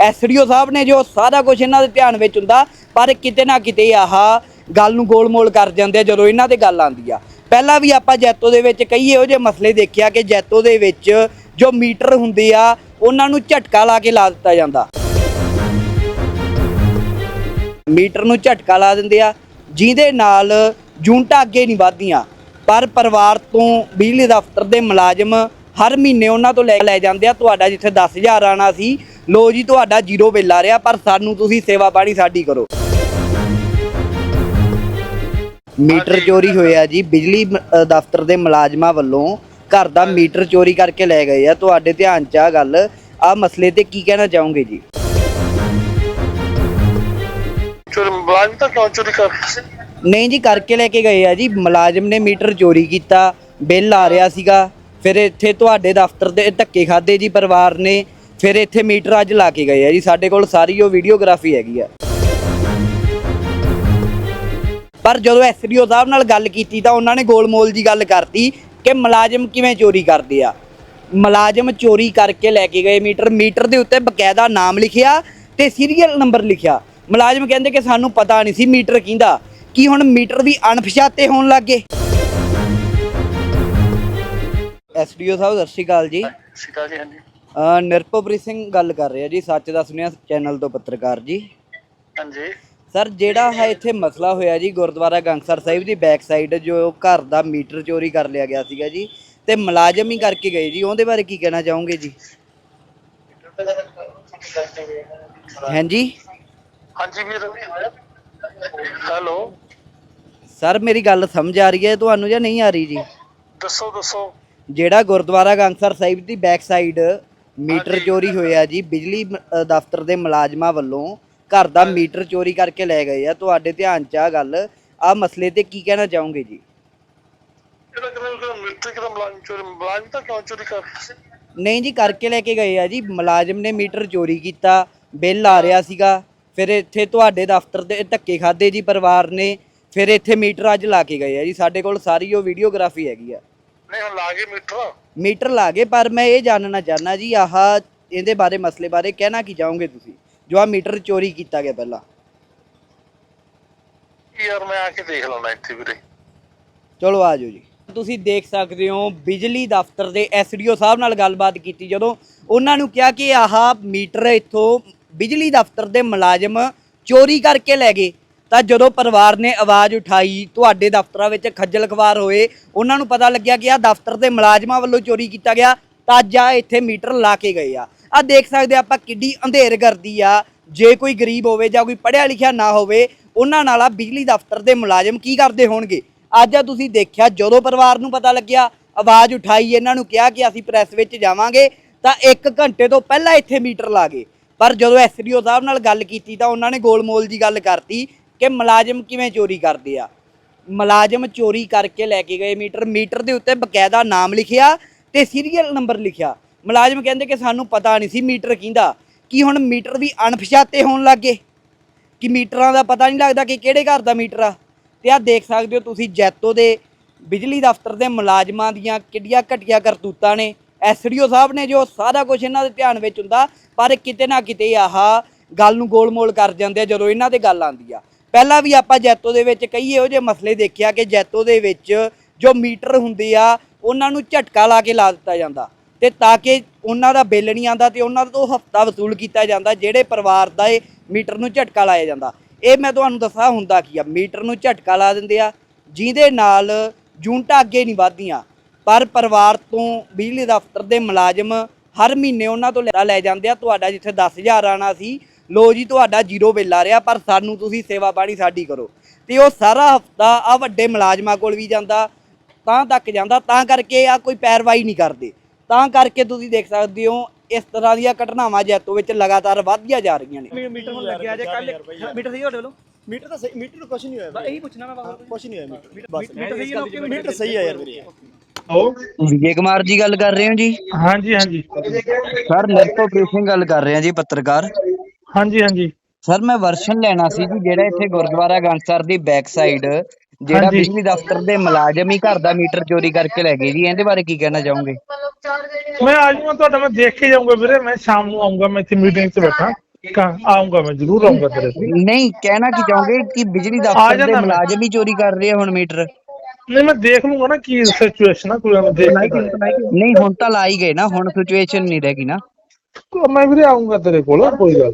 SDO ਸਾਹਿਬ ਨੇ ਜੋ ਸਾਰਾ ਕੁਝ ਇਹਨਾਂ ਦੇ ਧਿਆਨ ਵਿੱਚ ਹੁੰਦਾ, ਪਰ ਕਿਤੇ ਨਾ ਕਿਤੇ ਆਹ ਗੱਲ ਨੂੰ ਗੋਲਮੋਲ ਕਰ ਜਾਂਦੇ ਆ ਜਦੋਂ ਇਹਨਾਂ ਤੇ ਗੱਲ ਆਉਂਦੀ ਆ। ਪਹਿਲਾਂ ਵੀ ਆਪਾਂ ਜੈਤੋ ਦੇ ਵਿੱਚ ਕਈ ਇਹੋ ਜਿਹੇ ਮਸਲੇ ਦੇਖਿਆ ਕਿ ਜੈਤੋ ਦੇ ਵਿੱਚ ਜੋ ਮੀਟਰ ਹੁੰਦੇ ਆ, ਉਹਨਾਂ ਨੂੰ ਝਟਕਾ ਲਾ ਕੇ ਲਾ ਦਿੱਤਾ ਜਾਂਦਾ। ਮੀਟਰ ਨੂੰ ਝਟਕਾ ਲਾ ਦਿੰਦੇ ਆ, ਜਿਹਦੇ ਨਾਲ ਜੂਨਟਾਂ ਅੱਗੇ ਨਹੀਂ ਵਧਦੀਆਂ। ਪਰ ਪਰਿਵਾਰ ਤੋਂ ਬਿਜਲੀ ਦਫ਼ਤਰ ਦੇ ਮੁਲਾਜ਼ਮ ਹਰ ਮਹੀਨੇ ਉਹਨਾਂ ਤੋਂ ਲੈ ਲੈ ਜਾਂਦੇ ਆ, ਤੁਹਾਡਾ ਜਿੱਥੇ 10000 ਆਣਾ ਸੀ ਲੋ ਜੀ ਤੁਹਾਡਾ ਜ਼ੀਰੋ ਬਿੱਲ ਆ ਰਿਹਾ ਪਰ ਸਾਨੂੰ ਤੁਸੀਂ ਸੇਵਾ ਪਾਣੀ ਸਾਡੀ ਕਰੋ। ਮੀਟਰ ਚੋਰੀ ਹੋਇਆ ਜੀ। ਬਿਜਲੀ ਅ, ਦਫ਼ਤਰ ਦੇ ਮੁਲਾਜ਼ਮਾਂ ਵੱਲੋਂ ਘਰ ਦਾ ਮੀਟਰ ਚੋਰੀ ਕਰਕੇ ਲੈ ਗਏ ਆ। ਤੁਹਾਡੇ ਧਿਆਨ 'ਚ ਆ ਗੱਲ। ਆ ਮਸਲੇ ਤੇ ਕੀ ਕਹਿਣਾ ਚਾਹੋਗੇ ਜੀ? ਚੋਰੀ ਮੁਲਾਜ਼ਮ ਤਾਂ ਕਿਉਂ ਚੋਰੀ ਕਰ ਨਹੀਂ ਜੀ ਕਰਕੇ ਲੈ ਕੇ ਗਏ ਆ ਜੀ। ਮੁਲਾਜ਼ਮ ਨੇ ਮੀਟਰ ਚੋਰੀ ਕੀਤਾ। ਬਿੱਲ ਆ ਰਿਹਾ ਸੀਗਾ। ਫਿਰ ਇੱਥੇ ਤੁਹਾਡੇ ਦਫ਼ਤਰ ਦੇ ਧੱਕੇ ਖਾਦੇ ਜੀ। ਪਰਿਵਾਰ ਨੇ ਫਿਰ ਇੱਥੇ ਮੀਟਰ ਅੱਜ ਲਾ ਕੇ ਗਏ ਆ ਜੀ, ਸਾਡੇ ਕੋਲ ਸਾਰੀ ਉਹ ਵੀਡੀਓਗ੍ਰਾਫੀ ਹੈਗੀ ਆ। ਪਰ ਜਦੋਂ ਐਸਡੀਓ ਸਾਹਿਬ ਨਾਲ ਗੱਲ ਕੀਤੀ ਤਾਂ ਉਹਨਾਂ ਨੇ ਗੋਲਮੋਲ ਜੀ ਗੱਲ ਕਰਤੀ ਕਿ ਮੁਲਾਜ਼ਮ ਕਿਵੇਂ ਚੋਰੀ ਕਰਦੇ ਆ। ਮੁਲਾਜ਼ਮ ਚੋਰੀ ਕਰਕੇ ਲੈ ਕੇ ਗਏ ਮੀਟਰ ਮੀਟਰ ਦੇ ਉੱਤੇ ਬਕਾਇਦਾ ਨਾਮ ਲਿਖਿਆ ਤੇ ਸੀਰੀਅਲ ਨੰਬਰ ਲਿਖਿਆ। ਮੁਲਾਜ਼ਮ ਕਹਿੰਦੇ ਕਿ ਸਾਨੂੰ ਪਤਾ ਨਹੀਂ ਸੀ ਮੀਟਰ ਕਿਹਦਾ, ਕੀ ਹੁਣ ਮੀਟਰ ਵੀ ਅਣਪਛਾਤੇ ਹੋਣ ਲੱਗੇ ਐਸਡੀਓ ਸਾਹਿਬ, ਸਤਿ ਸ਼੍ਰੀ ਅਕਾਲ ਜੀ। ਸਿਕਾ ਜੀ, ਹਾਂਜੀ। ਅਹ ਨਿਰਭਉਪ੍ਰੀਤ ਸਿੰਘ ਗੱਲ ਕਰ ਰਿਹਾ ਜੀ ਸੱਚ ਦਾ ਸੁਨਿਆ ਚੈਨਲ ਤੋਂ ਪੱਤਰਕਾਰ ਜੀ। ਹਾਂਜੀ। ਸਰ ਜਿਹੜਾ ਹੈ ਇੱਥੇ ਮਸਲਾ ਹੋਇਆ ਜੀ ਗੁਰਦੁਆਰਾ ਗੰਗਸਰ ਸਾਹਿਬ ਦੀ ਬੈਕ ਸਾਈਡ ਜੋ ਘਰ ਦਾ ਮੀਟਰ ਚੋਰੀ ਕਰ ਲਿਆ ਗਿਆ ਸੀਗਾ ਜੀ ਤੇ ਮੁਲਾਜ਼ਮ ਹੀ ਕਰਕੇ ਗਏ ਜੀ ਉਹਦੇ ਬਾਰੇ ਕੀ ਕਹਿਣਾ ਚਾਹੋਗੇ ਜੀ? ਹਾਂਜੀ। ਹਾਂਜੀ ਵੀਰ। ਹੈਲੋ। ਸਰ ਮੇਰੀ ਗੱਲ ਸਮਝ ਆ ਰਹੀ ਹੈ ਤੁਹਾਨੂੰ ਜਾਂ ਨਹੀਂ ਆ ਰਹੀ ਜੀ? ਦੱਸੋ ਦੱਸੋ। ਜਿਹੜਾ ਗੁਰਦੁਆਰਾ ਗੰਗਸਰ ਸਾਹਿਬ ਦੀ ਬੈਕ ਸਾਈਡ ਮੀਟਰ ਚੋਰੀ ਹੋਇਆ ਜੀ ਬਿਜਲੀ ਮ- ਅ, ਦਫ਼ਤਰ ਦੇ ਮੁਲਾਜ਼ਮਾਂ ਵੱਲੋਂ ਘਰ ਦਾ ਮੀਟਰ ਚੋਰੀ ਕਰਕੇ ਲੈ ਗਏ ਆ। ਤੁਹਾਡੇ ਧਿਆਨ 'ਚ ਆ ਗੱਲ। ਆ ਮਸਲੇ ਤੇ ਕੀ ਕਹਿਣਾ ਚਾਹੋਗੇ ਜੀ? ਇਹਦਾ ਕਿਹੜਾ ਮਿੱਟਰ ਕਿਹਦਾ ਮੁਲਾਜ਼ਮ ਚੋਰੀ ਮੁਲਾਜ਼ਮ ਤਾਂ ਕਿਉਂ ਚੋਰੀ ਕਰ ਨਹੀਂ ਜੀ ਕਰਕੇ ਲੈ ਕੇ ਗਏ ਆ ਜੀ। ਮੁਲਾਜ਼ਮ ਨੇ ਮੀਟਰ ਚੋਰੀ ਕੀਤਾ ਬਿੱਲ ਆ ਰਿਹਾ ਸੀਗਾ। ਫਿਰ ਇੱਥੇ ਤੁਹਾਡੇ ਦਫ਼ਤਰ ਦੇ ਧੱਕੇ ਖਾਦੇ ਜੀ ਪਰਿਵਾਰ ਨੇ। ਫਿਰ ਇੱਥੇ ਮੀਟਰ ਅੱਜ ਲਾ ਕੇ ਗਏ ਆ ਜੀ। ਸਾਡੇ ਕੋਲ ਸਾਰੀ ਉਹ ਵੀਡੀਓਗ੍ਰਾਫੀ ਹੈਗੀ ਆ। ਨਹੀਂ ਹੁਣ ਲਾ ਗਏ ਮੀਟਰ। ਮੀਟਰ ਲਾ ਗਏ ਪਰ ਮੈਂ ਇਹ ਜਾਣਨਾ ਚਾਹਨਾ ਜੀ ਆਹ ਇਹਦੇ ਬਾਰੇ ਮਸਲੇ ਬਾਰੇ ਕਹਿਣਾ ਕੀ ਚਾਹੋਗੇ ਤੁਸੀਂ? ਜੋ ਆ ਮੀਟਰ ਚੋਰੀ ਕੀਤਾ ਗਿਆ ਪਹਿਲਾਂ। ਯਾਰ ਮੈਂ ਆ ਕੇ ਦੇਖ ਲੈਣਾ ਇੱਥੇ ਵੀਰੇ। ਚਲੋ ਆ ਜਾਓ ਜੀ। ਤੁਸੀਂ ਦੇਖ ਸਕਦੇ ਹੋ ਬਿਜਲੀ ਦਫ਼ਤਰ ਦੇ ਐਸਡੀਓ ਸਾਹਿਬ ਨਾਲ ਗੱਲਬਾਤ ਕੀਤੀ ਜਦੋਂ ਉਹਨਾਂ ਨੂੰ ਕਿਹਾ ਕਿ ਆਹ ਮੀਟਰ ਇੱਥੋਂ ਬਿਜਲੀ ਦਫ਼ਤਰ ਦੇ ਮੁਲਾਜ਼ਮ ਚੋਰੀ ਕਰਕੇ ਲੈ ਗਏ। ਤਾਂ ਜਦੋਂ ਪਰਿਵਾਰ ਨੇ ਆਵਾਜ਼ ਉਠਾਈ, ਤੁਹਾਡੇ ਦਫ਼ਤਰਾਂ ਵਿੱਚ ਖੱਜਲ ਖਵਾਰ ਹੋਏ, ਉਹਨਾਂ ਨੂੰ ਪਤਾ ਲੱਗਿਆ ਕਿ ਆ ਦਫ਼ਤਰ ਦੇ ਮੁਲਾਜ਼ਮਾਂ ਵੱਲੋਂ ਚੋਰੀ ਕੀਤਾ ਗਿਆ, ਤਾਂ ਅੱਜ ਆ ਇੱਥੇ ਮੀਟਰ ਲਾ ਕੇ ਗਏ ਆ। ਆ ਦੇਖ ਸਕਦੇ ਆਪਾਂ ਕਿੱਡੀ ਅੰਧੇਰ ਕਰਦੀ ਆ। ਜੇ ਕੋਈ ਗਰੀਬ ਹੋਵੇ ਜਾਂ ਕੋਈ ਪੜ੍ਹਿਆ ਲਿਖਿਆ ਨਾ ਹੋਵੇ, ਉਹਨਾਂ ਨਾਲ ਆ ਬਿਜਲੀ ਦਫ਼ਤਰ ਦੇ ਮੁਲਾਜ਼ਮ ਕੀ ਕਰਦੇ ਹੋਣਗੇ? ਅੱਜ ਆ ਤੁਸੀਂ ਦੇਖਿਆ, ਜਦੋਂ ਪਰਿਵਾਰ ਨੂੰ ਪਤਾ ਲੱਗਿਆ, ਆਵਾਜ਼ ਉਠਾਈ, ਇਹਨਾਂ ਨੂੰ ਕਿਹਾ ਕਿ ਅਸੀਂ ਪ੍ਰੈਸ ਵਿੱਚ ਜਾਵਾਂਗੇ, ਤਾਂ 1 ਘੰਟੇ ਤੋਂ ਪਹਿਲਾਂ ਇੱਥੇ ਮੀਟਰ ਲਾ ਗਏ। ਪਰ ਜਦੋਂ ਐਸਡੀਓ ਸਾਹਿਬ ਨਾਲ ਗੱਲ ਕੀਤੀ, ਤਾਂ ਉਹਨਾਂ ਨੇ ਗੋਲਮੋਲ ਜੀ ਗੱਲ ਕਰਤੀ ਕਿ ਮੁਲਾਜ਼ਮ ਕਿਵੇਂ ਚੋਰੀ ਕਰਦੇ ਆ? ਮੁਲਾਜ਼ਮ ਚੋਰੀ ਕਰਕੇ ਲੈ ਕੇ ਗਏ ਮੀਟਰ ਮੀਟਰ ਦੇ ਉੱਤੇ ਬਕਾਇਦਾ ਨਾਮ ਲਿਖਿਆ ਤੇ ਸੀਰੀਅਲ ਨੰਬਰ ਲਿਖਿਆ। ਮੁਲਾਜ਼ਮ ਕਹਿੰਦੇ ਕਿ ਸਾਨੂੰ ਪਤਾ ਨਹੀਂ ਸੀ ਮੀਟਰ ਕਿਹਦਾ। ਕੀ ਹੁਣ ਮੀਟਰ ਵੀ ਅਣਪਛਾਤੇ ਹੋਣ ਲੱਗੇ ਕਿ ਮੀਟਰਾਂ ਦਾ ਪਤਾ ਨਹੀਂ ਲੱਗਦਾ ਕਿ ਕਿਹੜੇ ਘਰ ਦਾ ਮੀਟਰ ਆ? ਤੇ ਆ ਦੇਖ ਸਕਦੇ ਹੋ ਤੁਸੀਂ ਜੈਤੋ ਦੇ ਬਿਜਲੀ ਦਫ਼ਤਰ ਦੇ ਮੁਲਾਜ਼ਮਾਂ ਦੀਆਂ ਕਿੱਡੀਆਂ ਘਟੀਆਂ ਕਰਤੂਤਾਂ ਨੇ। ਐਸਡੀਓ ਸਾਹਿਬ ਨੇ ਜੋ ਸਾਰਾ ਕੁਝ ਇਹਨਾਂ ਦੇ ਧਿਆਨ ਵਿੱਚ ਹੁੰਦਾ, ਪਰ ਕਿਤੇ ਨਾ ਕਿਤੇ ਆਹ ਗੱਲ ਨੂੰ ਗੋਲਮੋਲ ਕਰ ਜਾਂਦੇ ਆ ਜਦੋਂ ਇਹਨਾਂ ਤੇ ਗੱਲ ਆਉਂਦੀ ਆ। ਪਹਿਲਾਂ ਵੀ ਆਪਾਂ ਜੈਤੋ ਦੇ ਵਿੱਚ ਕਈ ਇਹੋ ਜਿਹੇ ਮਸਲੇ ਦੇਖਿਆ ਕਿ ਜੈਤੋ ਦੇ ਵਿੱਚ ਜੋ ਮੀਟਰ ਹੁੰਦੇ ਆ, ਉਹਨਾਂ ਨੂੰ ਝਟਕਾ ਲਾ ਕੇ ਲਾ ਦਿੱਤਾ ਜਾਂਦਾ ਤੇ ਤਾਂ ਕਿ ਉਹਨਾਂ ਦਾ ਬਿੱਲ ਨਹੀਂ ਆਂਦਾ ਤੇ ਉਹਨਾਂ ਤੋਂ ਹਫਤਾ ਵਸੂਲ ਕੀਤਾ ਜਾਂਦਾ, ਜਿਹੜੇ ਪਰਿਵਾਰ ਦਾ ਇਹ ਮੀਟਰ ਨੂੰ ਝਟਕਾ ਲਾਇਆ ਜਾਂਦਾ। ਇਹ ਮੈਂ ਤੁਹਾਨੂੰ ਦੱਸਾਂ ਹੁੰਦਾ ਕੀ ਆ, ਮੀਟਰ ਨੂੰ ਝਟਕਾ ਲਾ ਦਿੰਦੇ ਆ, ਜਿਹਦੇ ਨਾਲ ਜੂਨਟਾਂ ਅੱਗੇ ਨਹੀਂ ਵਧਦੀਆਂ, ਪਰ ਪਰਿਵਾਰ ਤੋਂ ਬਿਜਲੀ ਦਫ਼ਤਰ ਦੇ ਮੁਲਾਜ਼ਮ ਹਰ ਮਹੀਨੇ ਉਹਨਾਂ ਤੋਂ ਲੈ ਲੈ ਜਾਂਦੇ ਆ, ਤੁਹਾਡਾ ਜਿੱਥੇ 10000 ਆਣਾ ਸੀ ਲੋ ਜੀ ਤੁਹਾਡਾ ਜ਼ੀਰੋ ਬਿੱਲ ਆ ਰਿਹਾ ਪਰ ਸਾਨੂੰ ਤੁਸੀਂ ਸੇਵਾ ਪਾਣੀ ਸਾਡੀ ਕਰੋ। ਤੇ ਉਹ ਸਾਰਾ ਹਫਤਾ ਆ ਵੱਡੇ ਮੁਲਾਜ਼ਮਾਂ ਕੋਲ ਵੀ ਜਾਂਦਾ ਤਾਂ ਤੱਕ ਜਾਂਦਾ ਤਾਂ ਕਰਕੇ ਆ ਕੋਈ ਪੈਰਵਾਈ ਨਹੀਂ ਕਰਦੇ। ਤਾਂ ਕਰਕੇ ਤੁਸੀਂ ਦੇਖ ਸਕਦੇ ਹੋ ਇਸ ਤਰ੍ਹਾਂ ਦੀਆਂ ਘਟਨਾਵਾਂ ਜੈਤੋ ਵਿੱਚ ਲਗਾਤਾਰ ਵਧਦੀਆਂ ਜਾ ਰਹੀਆਂ ਨੇ। ਮੀਟਰ ਹੁਣ ਲੱਗਿਆ ਜੇ ਕੱਲ ਮੀਟਰ ਸਹੀ ਤੁਹਾਡੇ ਵੱਲੋਂ ਮੀਟਰ ਤਾਂ ਸਹੀ ਮੀਟਰ ਨੂੰ ਕੁਛ ਨਹੀਂ ਹੋਇਆ ਬਸ ਇਹੀ ਪੁੱਛਣਾ ਮੈਂ ਬਸ ਕੁਛ ਨਹੀਂ ਹੋਇਆ ਮੀਟਰ। ਬਸ। ਮੀਟਰ ਸਹੀ ਹੈ ਮੀਟਰ ਸਹੀ ਆ ਯਾਰ ਵੀਰੇ। ਵਿਜੇ ਕੁਮਾਰ ਜੀ ਗੱਲ ਕਰ ਰਹੇ ਹੋ ਜੀ? ਹਾਂਜੀ ਹਾਂਜੀ। ਸਰ ਨਿਰਭਉਪ੍ਰੀਤ ਸਿੰਘ ਗੱਲ ਕਰ ਰਹੇ ਹਾਂ ਜੀ ਪੱਤਰਕਾਰ। ਹਾਂਜੀ ਹਾਂਜੀ। ਸਰ ਮੈਂ ਵਰਸ਼ਨ ਲੈਣਾ ਸੀ ਜੀ ਜਿਹੜਾ ਇੱਥੇ ਗੁਰਦੁਆਰਾ ਗੰਸਰ ਦੀ ਬੈਕ ਸਾਈਡ ਜਿਹੜਾ ਬਿਜਲੀ ਦਫ਼ਤਰ ਦੇ ਮੁਲਾਜ਼ਮ ਹੀ ਘਰ ਦਾ ਮੀਟਰ ਚੋਰੀ ਕਰਕੇ ਲੈ ਗਏ ਜੀ। ਇਹਦੇ ਬਾਰੇ ਕੀ ਕਹਿਣਾ ਚਾਹੋਗੇ? ਮੈਂ ਆ ਜਾਊਂਗਾ ਤੁਹਾਡਾ ਮੈਂ ਦੇਖ ਕੇ ਜਾਊਂਗਾ ਵੀਰੇ। ਮੈਂ ਸ਼ਾਮ ਨੂੰ ਆਉਂਗਾ ਮੈਂ ਇੱਥੇ ਮੀਟਿੰਗ 'ਚ ਬੈਠਾ। ਕਾ- ਆਊਂਗਾ ਮੈਂ ਜ਼ਰੂਰ ਆਉਂਗਾ ਤੇਰੇ ਕੋਲ। ਨਹੀਂ ਕਹਿਣਾ ਕੀ ਚਾਹੋਗੇ ਕਿ ਬਿਜਲੀ ਦਫ਼ਤਰ ਦੇ ਮੁਲਾਜ਼ਮ ਹੀ ਚੋਰੀ ਕਰ ਰਹੇ ਹੁਣ ਮੀਟਰ? ਨਹੀਂ ਮੈਂ ਦੇਖ ਲੂੰਗਾ ਨਾ ਕੀ ਸਿਚੁਏਸ਼ਨ ਆ ਕੋਈ ਨਾ ਦੇਖ ਨਹੀਂ ਹੁਣ ਤਾਂ ਲਾਈ ਗਏ ਨਾ ਹੁਣ ਸਿਚੁਏਸ਼ਨ ਨਹੀਂ ਰਹਿ ਗਈ ਨਾ। ਮੈਂ ਵੀਰੇ ਆਉਂਗਾ ਤੇਰੇ ਕੋਲ ਕੋਈ ਗੱਲ